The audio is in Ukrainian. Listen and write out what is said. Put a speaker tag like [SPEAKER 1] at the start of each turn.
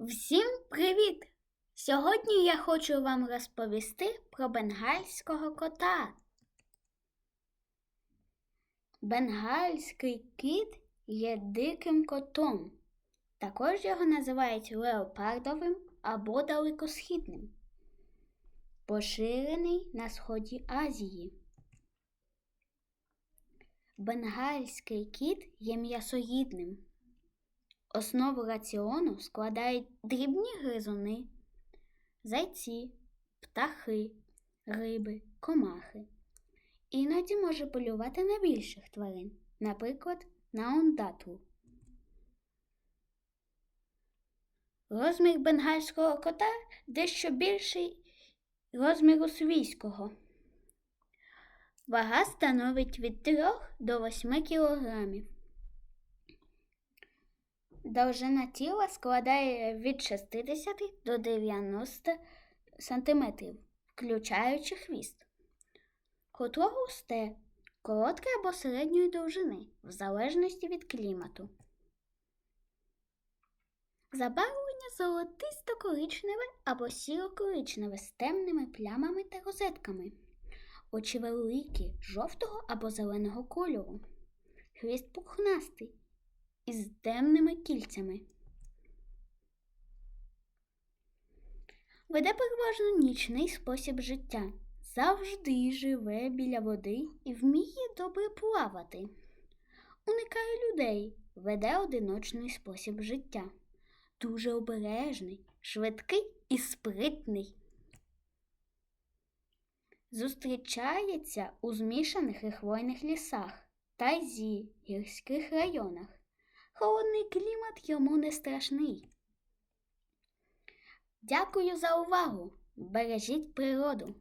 [SPEAKER 1] Всім привіт! Сьогодні я хочу вам розповісти про бенгальського кота. Бенгальський кіт є диким котом. Також його називають леопардовим або далекосхідним. Поширений на сході Азії. Бенгальський кіт є м'ясоїдним. Основу раціону складають дрібні гризуни, зайці, птахи, риби, комахи. Іноді може полювати на більших тварин, наприклад, на ондатлу. Розмір бенгальського кота дещо більший розміру свійського. Вага становить від 3 до 8 кілограмів. Довжина тіла складає від 60 до 90 см, включаючи хвіст. Хутло густе, коротке або середньої довжини, в залежності від клімату. Забарвлення золотисто-коричневе або сіро-коричневе з темними плямами та розетками. Очі великі, жовтого або зеленого кольору. Хвіст пухнастий із темними кільцями. Веде переважно нічний спосіб життя. Завжди живе біля води і вміє добре плавати. Уникає людей, веде одиночний спосіб життя. Дуже обережний, швидкий і спритний. Зустрічається у змішаних і хвойних лісах, тайзі, гірських районах. Холодний клімат йому не страшний. Дякую за увагу! Бережіть природу!